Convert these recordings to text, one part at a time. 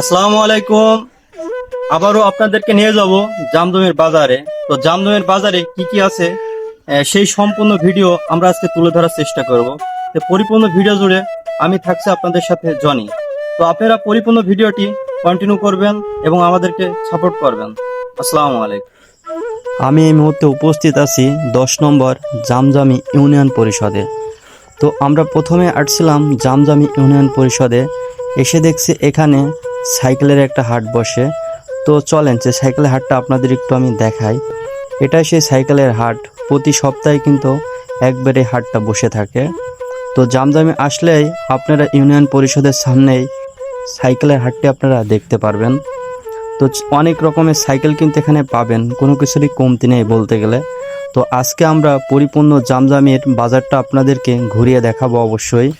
আসসালামু আলাইকুম। আবারও আপনাদেরকে নিয়ে যাব জামদমের বাজারে। তো জামদমের বাজারে কি কি আছে? সেই সম্পূর্ণ ভিডিও আমরা আজকে তুলে ধরার চেষ্টা করব। তো পরিপূর্ণ ভিডিও জুড়ে আমি থাকছি আপনাদের সাথে জনি। তো আপনারা পরিপূর্ণ ভিডিওটি কন্টিনিউ করবেন এবং আমাদেরকে সাপোর্ট করবেন। আসসালামু আলাইকুম। আমি এই মুহূর্তে উপস্থিত আছি দশ নম্বর জামজামি ইউনিয়ন পরিষদে। তো আমরা প্রথমে আসছিলাম জামজামি ইউনিয়ন পরিষদে। এসে দেখছি এখানে সাইকেলের একটা হাট বসে। তো চলেন, যে সাইকেলের হাটটা আপনাদের একটু আমি দেখাই। এটা সেই সাইকেলের হাট। প্রতি সপ্তাহে কিন্তু একবারে হাটটা বসে থাকে। তো জামজামে আসলেই আপনারা ইউনিয়ন পরিষদের সামনেই সাইকেলের হাটটি আপনারা দেখতে পারবেন। তো অনেক রকমের সাইকেল কিন্তু এখানে পাবেন। কোনো কিছুরই কমতি নেই বলতে গেলে। তো আজকে আমরা পরিপূর্ণ জামজামের বাজারটা আপনাদেরকে ঘুরিয়ে দেখাবো অবশ্যই।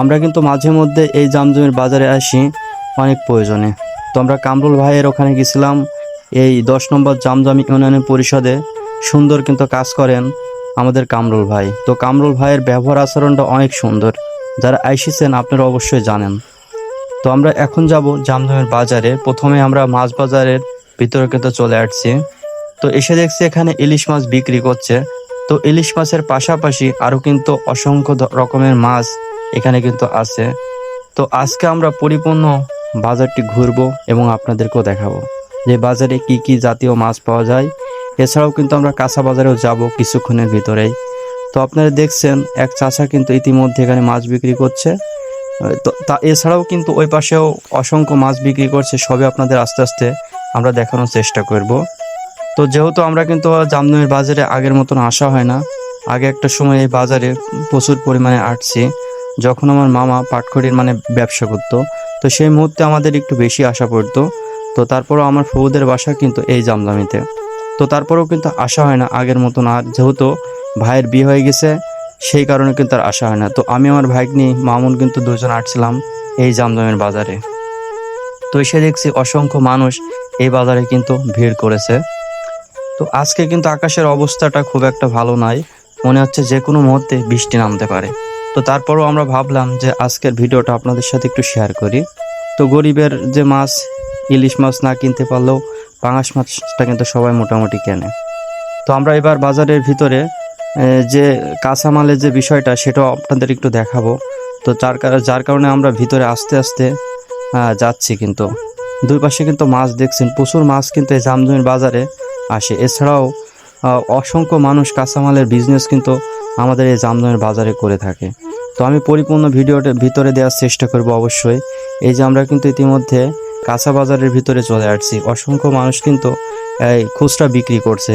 আমরা কিন্তু মাঝে মধ্যে এই জামজমের বাজারে আসি। অনেক প্রয়োজনে। তো আমরা কামরুল ভাইয়ের ওখানে গেছিলাম, এই দশ নম্বর জামজামি ইউনিয়ন পরিষদে। সুন্দর কিন্তু কাজ করেন আমাদের কামরুল ভাই। তো কামরুল ভাইয়ের ব্যবহার আচরণটা অনেক সুন্দর। যারা আইসিছেন আপনারা অবশ্যই জানেন। তো আমরা এখন যাব জামজমের বাজারে। প্রথমে আমরা মাছ বাজারের ভিতরে কিন্তু চলে আসছি। তো এসে দেখছি এখানে ইলিশ মাছ বিক্রি করছে। তো ইলিশ মাছের পাশাপাশি আরও কিন্তু অসংখ্য রকমের মাছ এখানে কিন্তু আছে। তো আজকে আমরা পরিপূর্ণ বাজারটি ঘুরবো এবং আপনাদেরকেও দেখাবো যে বাজারে কি কি জাতীয় মাছ পাওয়া যায়। এছাড়াও কিন্তু আমরা কাঁচা বাজারেও যাব কিছুক্ষণের ভিতরেই। তো আপনারা দেখছেন, এক চাচা কিন্তু ইতিমধ্যে এখানে মাছ বিক্রি করছে। তো তা এছাড়াও কিন্তু ওই পাশেও অসংখ্য মাছ বিক্রি করছে সবে আপনাদের আস্তে আস্তে আমরা দেখানোর চেষ্টা করব। তো যেহেতু আমরা কিন্তু জামদমের বাজারে আগের মতন আসা হয় না, আগে একটা সময় এই বাজারে প্রচুর পরিমাণে আসছি যখন আমার মামা পাটখড়ির মানে ব্যবসা করতো, তো সেই মুহূর্তে আমাদের একটু বেশি আশা পড়তো। তো তারপরও আমার ফুবুদের বাসা কিন্তু এই জামদামিতে তো তারপরেও কিন্তু আশা হয় না আগের মতন আর যেহেতু ভাইয়ের বিয়ে হয়ে গেছে, সেই কারণে কিন্তু আর আশা হয় না। তো আমি আমার ভাইগনি মামুন কিন্তু দুজন আসছিলাম এই জামদামের বাজারে। তো এসে দেখছি অসংখ্য মানুষ এই বাজারে কিন্তু ভিড় করেছে। তো আজকে কিন্তু আকাশের অবস্থাটা খুব একটা ভালো নয় মনে হচ্ছে যে কোনো মুহূর্তে বৃষ্টি নামতে পারে। তো তারপরও আমরা ভাবলাম যে আজকের ভিডিওটা আপনাদের সাথে একটু শেয়ার করি। তো গরিবের যে মাছ, ইলিশ মাছ না কিনতে পারলেও পাঙাশ মাছটা কিন্তু সবাই মোটামুটি কেনে। তো আমরা এবার বাজারের ভিতরে যে কাঁচামালের যে বিষয়টা সেটাও আপনাদের একটু দেখাবো। তো যার যার কারণে আমরা ভিতরে আস্তে আস্তে যাচ্ছি কিন্তু। দুই পাশে কিন্তু মাছ দেখছেন, প্রচুর মাছ কিন্তু এই জামজমির বাজারে আসে। এছাড়াও অসংখ্য মানুষ কাঁচামালের বিজনেস কিন্তু আমাদের এই জামদমের বাজারে করে থাকে। তো আমি পরিপূর্ণ ভিডিওটা ভিতরে দেওয়ার চেষ্টা করব অবশ্যই। এই যে আমরা কিন্তু ইতিমধ্যে কাঁচা বাজারের ভিতরে চলে আসছি। অসংখ্য মানুষ কিন্তু এই খুচরা বিক্রি করছে।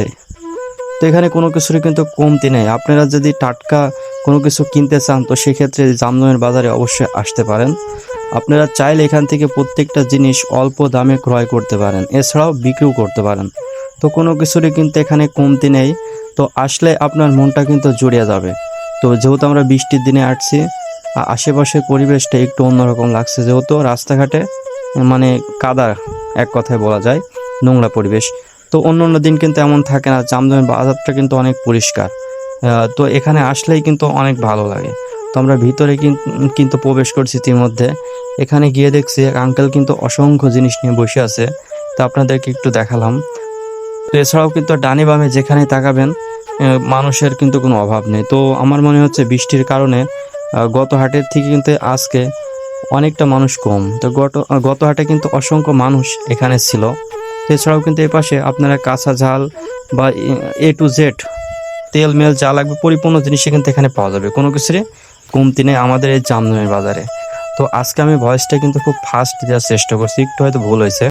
তো এখানে কোনো কিছুরই কিন্তু কমতি নেই। আপনারা যদি টাটকা কোনো কিছু কিনতে চান, তো সেক্ষেত্রে জামদমের বাজারে অবশ্যই আসতে পারেন। আপনারা চাইলে এখান থেকে প্রত্যেকটা জিনিস অল্প দামে ক্রয় করতে পারেন। এছাড়াও বিক্রিও করতে পারেন। তো কোনো কিছুরই কিন্তু এখানে কমতি নেই। তো আসলে আপনার মনটা কিন্তু জুড়িয়ে যাবে। তো যেহেতু আমরা বৃষ্টির দিনে আসছি আশেপাশের পরিবেশটা একটু অন্যরকম লাগছে। যেহেতু রাস্তাঘাটে মানে কাদা এক কথায় বলা যায়, নোংরা পরিবেশ। তো অন্য অন্য দিন কিন্তু এমন থাকে না জামজমের বাজারটা কিন্তু অনেক পরিষ্কার। তো এখানে আসলেই কিন্তু অনেক ভালো লাগে। তো আমরা ভিতরে কিন- কিন্তু প্রবেশ করছি ইতিমধ্যে। এখানে গিয়ে দেখছি এক আঙ্কেল কিন্তু অসংখ্য জিনিস নিয়ে বসে আছে। তো আপনাদেরকে একটু দেখালাম। তো এছাড়াও কিন্তু ডানে বামে যেখানে তাকাবেন মানুষের কিন্তু কোনো অভাব নেই। তো আমার মনে হচ্ছে বৃষ্টির কারণে গত হাটের থেকে কিন্তু আজকে অনেকটা মানুষ কম। তো গত গত হাটে কিন্তু অসংখ্য মানুষ এখানে ছিল। এছাড়াও কিন্তু এ পাশে আপনারা কাঁচা ঝাল বা এ টু জেড তেল, মেল যা লাগবে পরিপূর্ণ জিনিসই কিন্তু এখানে পাওয়া যাবে। কোনো কিছুরই কমতি নেই আমাদের এই জামদমের বাজারে। তো আজকে আমি ভয়েসটা কিন্তু খুব ফাস্ট দেওয়ার চেষ্টা করছি, একটু হয়তো ভুল হয়েছে।